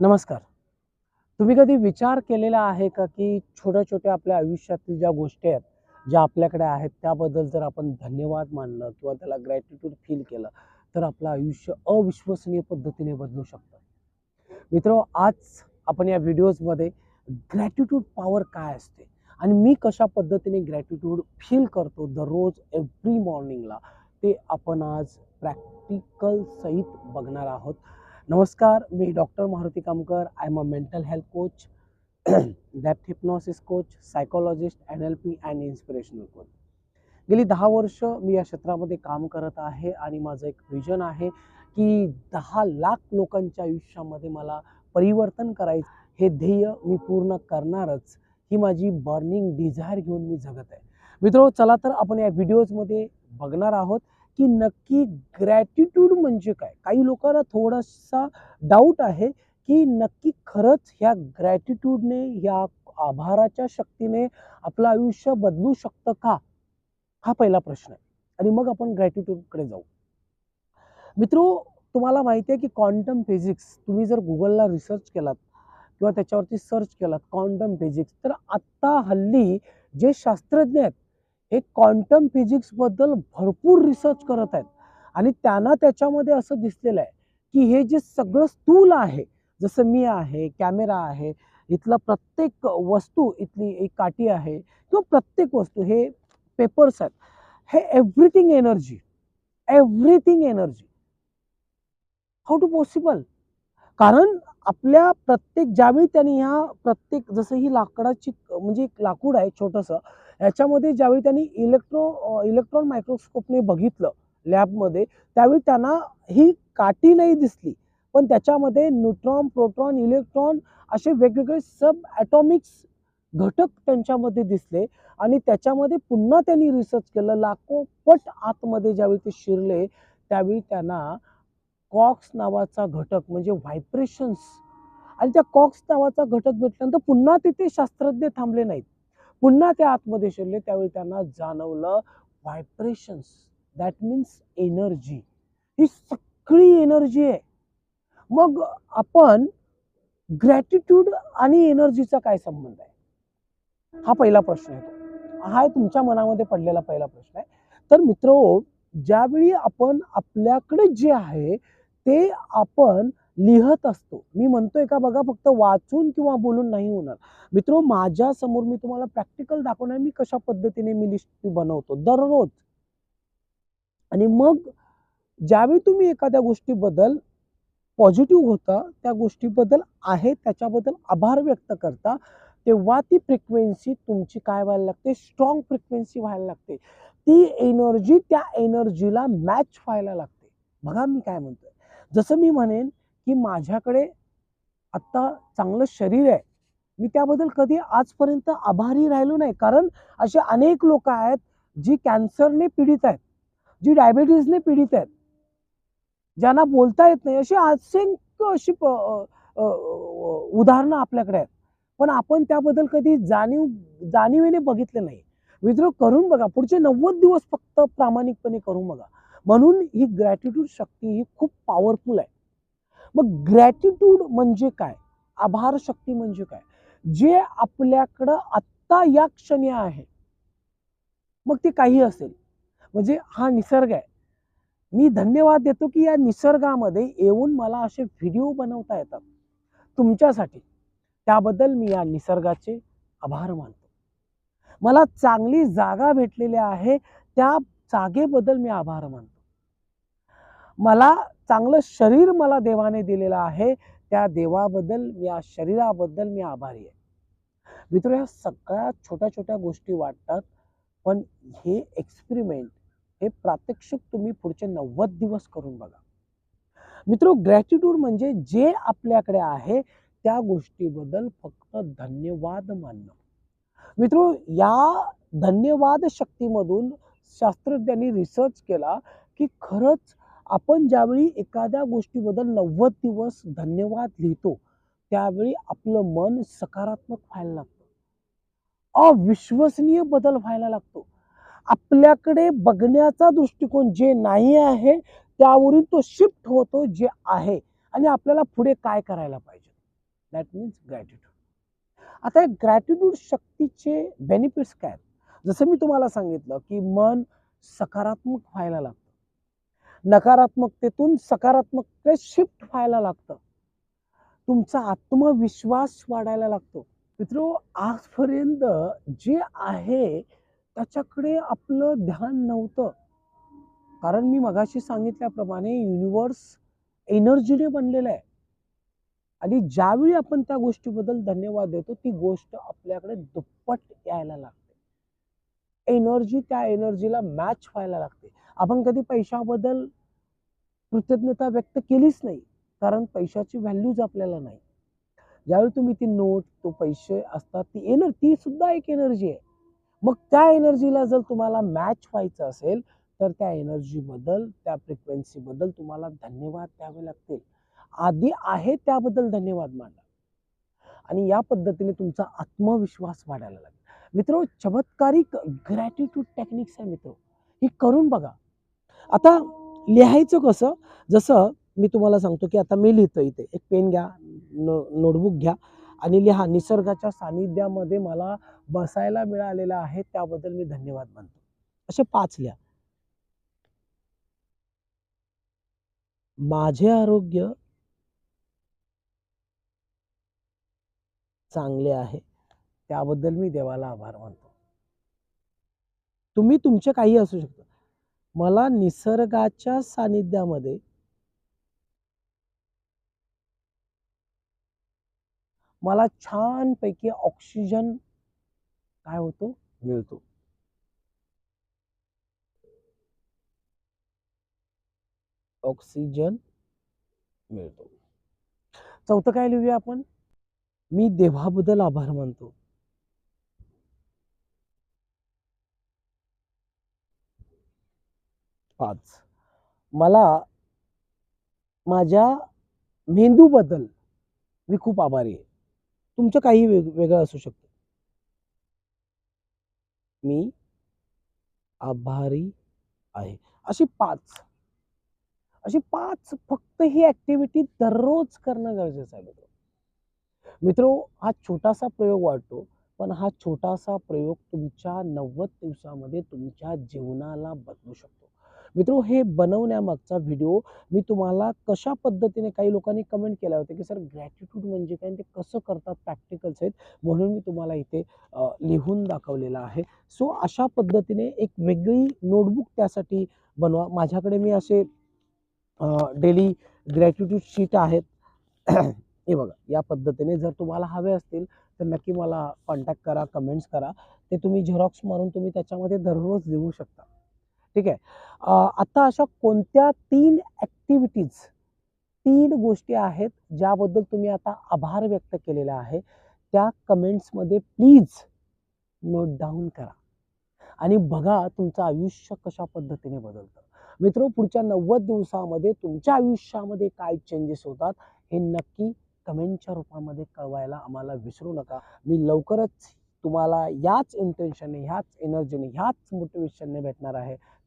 नमस्कार. तुम्ही कधी विचार केलेला आहे का की छोट्या छोट्या आपल्या आयुष्यातील ज्या गोष्टी आहेत ज्या आपल्याकडे आहेत त्याबद्दल जर आपण धन्यवाद मानलं किंवा त्याला ग्रॅटिट्यूड फील केलं तर आपलं आयुष्य अविश्वसनीय पद्धतीने बदलू शकतं. मित्र आज आपण या व्हिडिओजमध्ये ग्रॅटिट्यूड पॉवर काय असते? आणि मी कशा पद्धतीने ग्रॅटिट्यूड फील करतो दररोज एव्हरी मॉर्निंगला ते आपण आज प्रॅक्टिकल सहित बघणार आहोत. नमस्कार मी doctor Maruti Kamkar. I am a mental health coach that hypnosis coach psychologist N L P and inspirational coach गेली दहा वर्ष मी या क्षेत्रामध्ये काम करत आहे आणि माझं एक विजन आहे की दहा लाख लोकांच्या आयुष्यामध्ये मला परिवर्तन करायचं. हे ध्येय मी पूर्ण करणारच. ही माझी बर्निंग डिझायर घेऊन मी जगत आहे. मित्र चला तर आपण या व्हिडिओजमध्ये बघणार आहोत. की नक्की ग्रॅटिट्यूड म्हणजे काय? काही लोकांना थोडासा डाऊट आहे की नक्की खरंच ह्या ग्रॅटिट्यूडने ह्या आभाराच्या शक्तीने आपलं आयुष्य बदलू शकतं का? हा पहिला प्रश्न आहे. आणि मग आपण ग्रॅटिट्यूडकडे जाऊ. मित्रो तुम्हाला माहिती आहे की क्वांटम फिजिक्स तुम्ही जर गुगलला रिसर्च केलात किंवा त्याच्यावरती सर्च केलात क्वांटम फिजिक्स तर आत्ता हल्ली जे शास्त्रज्ञ आहेत हे क्वांटम फिजिक्सबद्दल भरपूर रिसर्च करत आहेत. आणि त्यांना त्याच्यामध्ये असं दिसलेलं आहे की हे जे सगळं स्थूल आहे जसं मी आहे कॅमेरा आहे इथला प्रत्येक वस्तू इथली एक काठी आहे किंवा प्रत्येक वस्तू हे पेपर्स आहेत. हे everything energy everything energy how to possible कारण आपल्या प्रत्येक ज्यावेळी त्यांनी ह्या प्रत्येक जसं ही लाकडाची म्हणजे एक लाकूड आहे छोटंसं ह्याच्यामध्ये ज्यावेळी त्यांनी इलेक्ट्रो इलेक्ट्रॉन मायक्रोस्कोपने बघितलं लॅबमध्ये त्यावेळी त्यांना ही काठी नाही दिसली. पण त्याच्यामध्ये न्यूट्रॉन प्रोट्रॉन इलेक्ट्रॉन असे वेगवेगळे सब ॲटॉमिक्स घटक त्यांच्यामध्ये दिसले आणि त्याच्यामध्ये पुन्हा त्यांनी रिसर्च केलं. लाखो पट आतमध्ये ज्यावेळी ते शिरले त्यावेळी त्यांना कॉक्स नावाचा घटक म्हणजे व्हायब्रेशन्स. आणि त्या कॉक्स नावाचा घटक भेटल्यानंतर पुन्हा तिथे शास्त्रज्ञ थांबले नाहीत. पुन्हा ते आतमध्ये शिरले त्यावेळी त्यांना जाणवलं व्हायब्रेशन्स. दॅट मीन्स एनर्जी ही सगळी एनर्जी आहे. मग आपण ग्रॅटिट्यूड आणि एनर्जीचा काय संबंध आहे? हा पहिला प्रश्न येतो. हा तुमच्या मनामध्ये पडलेला पहिला प्रश्न आहे. तर मित्र ज्यावेळी आपण आपल्याकडे जे आहे ते आपण लिहत असतो. मी म्हणतोय का बघा फक्त वाचून किंवा बोलून नाही होणार. मित्र माझ्यासमोर मी तुम्हाला प्रॅक्टिकल दाखवणार मी कशा पद्धतीने मी लिस्ट बनवतो? दररोज. आणि मग ज्यावेळी तुम्ही एखाद्या गोष्टीबद्दल पॉझिटिव्ह होता त्या गोष्टीबद्दल आहे त्याच्याबद्दल आभार व्यक्त करता तेव्हा ती फ्रिक्वेन्सी तुमची काय व्हायला लागते? स्ट्रॉंग फ्रिक्वेन्सी व्हायला लागते. ती एनर्जी त्या एनर्जीला मॅच व्हायला लागते. बघा मी काय म्हणतोय. जसं मी म्हणेन की माझ्याकडे आत्ता चांगलं शरीर आहे मी त्याबद्दल कधी आजपर्यंत आभारी राहिलो नाही. कारण असे अनेक लोक आहेत जी कॅन्सरने पीडित आहेत जी डायबिटीजने पीडित आहेत ज्यांना बोलता येत नाही. अशी असंख्य अशी उदाहरणं आपल्याकडे आहेत. पण आपण त्याबद्दल कधी जाणीव जाणीवेने बघितले नाही. विद्रोह करून बघा. पुढचे नव्वद दिवस फक्त प्रामाणिकपणे करून बघा. म्हणून ही ग्रॅटिट्यूड शक्ती ही खूप पॉवरफुल आहे. मग ग्रॅटिट्यूड म्हणजे काय? आभार शक्ती म्हणजे काय? जे आपल्याकडं आत्ता या क्षणी आहे मग ते काही असेल. म्हणजे हा निसर्ग आहे. मी धन्यवाद देतो की या निसर्गामध्ये येऊन मला असे व्हिडिओ बनवता येतात. तुमच्यासाठी. त्याबद्दल मी या निसर्गाचे आभार मानतो. मला चांगली जागा भेटलेली आहे. त्या जागेबद्दल मी आभार मानतो. मला चांगलं शरीर मला देवाने दिलेलं आहे त्या देवाबद्दल या शरीराबद्दल मी आभारी आहे. मित्र ह्या सगळ्या छोट्या छोट्या गोष्टी वाटतात पण हे एक्सपेरिमेंट हे प्रात्यक्षिक तुम्ही पुढचे नव्वद दिवस करून बघा. मित्र ग्रॅटिट्यूड म्हणजे जे आपल्याकडे आहे त्या गोष्टीबद्दल फक्त धन्यवाद मानणं. मित्र या धन्यवाद शक्तीमधून शास्त्रज्ञांनी रिसर्च केला की खरंच आपण ज्यावेळी एखाद्या गोष्टीबद्दल नव्वद दिवस धन्यवाद लिहितो त्यावेळी आपलं मन सकारात्मक व्हायला लागतं. अविश्वसनीय बदल व्हायला लागतो. आपल्याकडे बघण्याचा दृष्टिकोन जे नाही आहे त्यावरून तो शिफ्ट होतो जे आहे आणि आपल्याला पुढे काय करायला पाहिजे. दॅट मीन्स ग्रॅटिट्यूड आता ग्रॅटिट्यूड शक्तीचे बेनिफिट्स काय आहेत? जसं मी तुम्हाला सांगितलं की मन सकारात्मक व्हायला लागतं. नकारात्मकतेतून सकारात्मकते शिफ्ट व्हायला लागतं. तुमचा आत्मविश्वास वाढायला लागतो. मित्र आजपर्यंत जे आहे त्याच्याकडे आपलं ध्यान नव्हतं. कारण मी मगाशी सांगितल्याप्रमाणे युनिवर्स एनर्जीने बनलेलं आहे. आणि ज्यावेळी आपण त्या गोष्टीबद्दल धन्यवाद देतो ती गोष्ट आपल्याकडे दुप्पट यायला लागते. एनर्जी त्या एनर्जीला मॅच व्हायला लागते. आपण कधी पैशाबद्दल कृतज्ञता व्यक्त केलीच नाही कारण पैशाची व्हॅल्यूज आपल्याला नाही. ज्यावेळी तुम्ही ती नोट तो पैसे असतात ती एनर्जी ती सुद्धा एक एनर्जी आहे. मग त्या एनर्जीला जर तुम्हाला मॅच व्हायचं असेल तर त्या एनर्जीबद्दल त्या फ्रिक्वेन्सीबद्दल तुम्हाला धन्यवाद द्यावे लागतील. आधी आहे त्याबद्दल धन्यवाद मांडा. आणि या पद्धतीने तुमचा आत्मविश्वास वाढायला लागेल. मित्र चमत्कारिक ग्रॅटिट्यूड टेक्निक्स आहे मित्र. ही करून बघा. आता लिहायचं कसं? जसं मी तुम्हाला सांगतो की आता मी लिहितो इथे. एक पेन घ्या नो नोटबुक घ्या आणि लिहा. निसर्गाच्या सानिध्यामध्ये मला बसायला मिळालेलं आहे त्याबद्दल मी धन्यवाद मानतो. असे पाच लिहा. माझे आरोग्य चांगले आहे. त्याबद्दल मी देवाला आभार मानतो. तुम्ही तुमचे काही असू शकता. मला निसर्गाच्या सानिध्यामध्ये मला छानपैकी ऑक्सिजन काय होतो? मिळतो. ऑक्सिजन मिळतो. चौथं काय लिहूया आपण? मी देवाबद्दल आभार मानतो. पाच. मला माझ्या मेंदूबद्दल मी खूप आभारी आहे. तुमचं काही वेग वेगळं असू शकतं. मी आभारी आहे. अशी पाच. अशी पाच फक्त ही ऍक्टिव्हिटी दररोज करणं गरजेचं आहे मित्र मित्रो हा छोटासा प्रयोग वाटतो पण हा छोटासा प्रयोग तुमच्या नव्वद दिवसामध्ये तुमच्या जीवनाला बदलू शकतो. मित्रो हे बनवण्यामागचा व्हिडिओ मी तुम्हाला कशा पद्धतीने काही लोकांनी कमेंट केल्या होत्या की सर ग्रॅटिट्यूड म्हणजे काय? आणि ते कसं करतात प्रॅक्टिकल्स आहेत? म्हणून मी तुम्हाला इथे लिहून दाखवलेलं आहे. सो अशा पद्धतीने एक वेगळी नोटबुक त्यासाठी बनवा. माझ्याकडे मी असे डेली ग्रॅटिट्यूड शीट आहेत. हे बघा या पद्धतीने जर तुम्हाला हवे असतील तर नक्की मला कॉन्टॅक्ट करा कमेंट्स करा. ते तुम्ही झेरॉक्स मारून तुम्ही त्याच्यामध्ये दररोज लिहू शकता. ठीक आहे? आता अशा कोणत्या तीन ॲक्टिव्हिटीज तीन गोष्टी आहेत ज्याबद्दल तुम्ही आता आभार व्यक्त केलेला आहे त्या कमेंट्समध्ये प्लीज नोट डाऊन करा. आणि बघा तुमचं आयुष्य कशा पद्धतीने बदलतं. मित्र पुढच्या नव्वद दिवसामध्ये तुमच्या आयुष्यामध्ये काय चेंजेस होतात हे नक्की कमेंटच्या रूपामध्ये कळवायला आम्हाला विसरू नका. मी लवकरच तुम्हाला याच इंटेन्शनने ह्याच एनर्जीने ह्याच मोटिवेशनने भेटणार आहे.